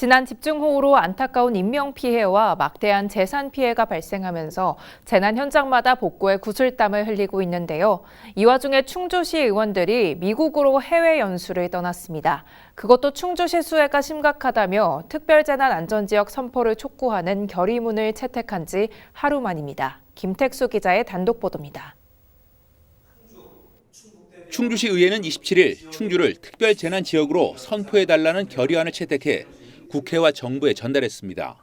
지난 집중호우로 안타까운 인명피해와 막대한 재산 피해가 발생하면서 재난 현장마다 복구에 구슬땀을 흘리고 있는데요. 이 와중에 충주시 의원들이 미국으로 해외 연수를 떠났습니다. 그것도 충주시 수해가 심각하다며 특별재난안전지역 선포를 촉구하는 결의문을 채택한 지 하루 만입니다. 김택수 기자의 단독 보도입니다. 충주시 의회는 27일 충주를 특별 재난 지역으로 선포해 달라는 결의안을 채택해 국회와 정부에 전달했습니다.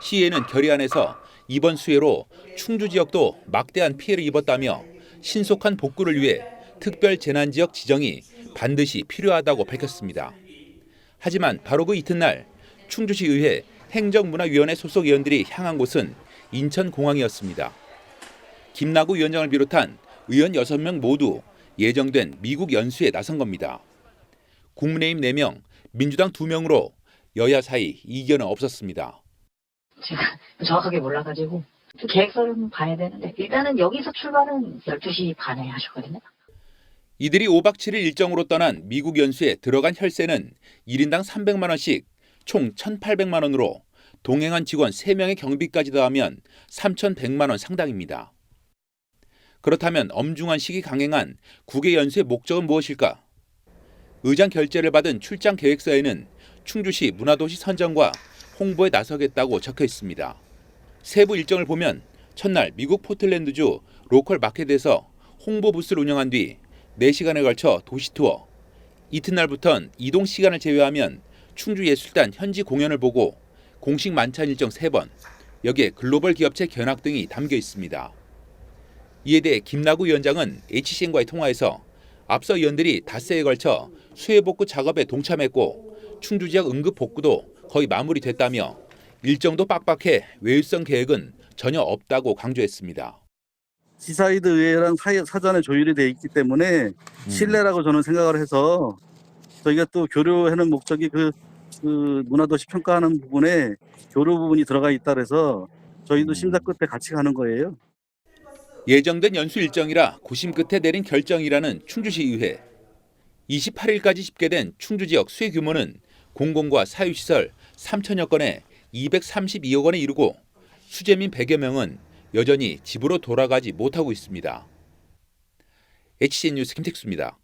시의회는 결의안에서 이번 수해로 충주 지역도 막대한 피해를 입었다며 신속한 복구를 위해 특별 재난 지역 지정이 반드시 필요하다고 밝혔습니다. 하지만 바로 그 이튿날 충주시 의회 행정문화위원회 소속 의원들이 향한 곳은 인천공항이었습니다. 김나구 위원장을 비롯한 의원 6명 모두 예정된 미국 연수에 나선 겁니다. 국민의힘 4명, 민주당 2명으로 여야 사이 이견은 없었습니다. 제가 정확하게 몰라가지고 좀 계획서를 봐야 되는데 일단은 여기서 출발은 12시 반에 하셨거든요. 이들이 5박 7일 일정으로 떠난 미국 연수에 들어간 혈세는 1인당 300만 원씩 총 1,800만 원으로 동행한 직원 3명의 경비까지 더하면 3,100만 원 상당입니다. 그렇다면 엄중한 시기 강행한 국외 연수의 목적은 무엇일까? 의장 결재를 받은 출장 계획서에는 충주시 문화도시 선정과 홍보에 나서겠다고 적혀 있습니다. 세부 일정을 보면 첫날 미국 포틀랜드주 로컬 마켓에서 홍보 부스를 운영한 뒤 4시간에 걸쳐 도시 투어, 이튿날부턴 이동 시간을 제외하면 충주예술단 현지 공연을 보고 공식 만찬 일정 3번, 여기에 글로벌 기업체 견학 등이 담겨 있습니다. 이에 대해 김나구 위원장은 HCN과의 통화에서 앞서 의원들이 닷새에 걸쳐 수해 복구 작업에 동참했고 충주 지역 응급 복구도 거의 마무리됐다며 일정도 빡빡해 외유성 계획은 전혀 없다고 강조했습니다. 지사이드 의회랑 사- 사전에 조율이 돼 있기 때문에 신뢰라고 저는 생각을 해서 저희가 또 교류하는 목적이 그, 그 문화도시 평가하는 부분에 교류 부분이 들어가 있다 그래서 저희도 심사 끝에 같이 가는 거예요. 예정된 연수 일정이라 고심 끝에 내린 결정이라는 충주시 의회. 28일까지 집계된 충주 지역 수해 규모는 공공과 사유시설 3천여 건에 232억 원에 이르고 수재민 100여 명은 여전히 집으로 돌아가지 못하고 있습니다. HCN 뉴스 김택수입니다.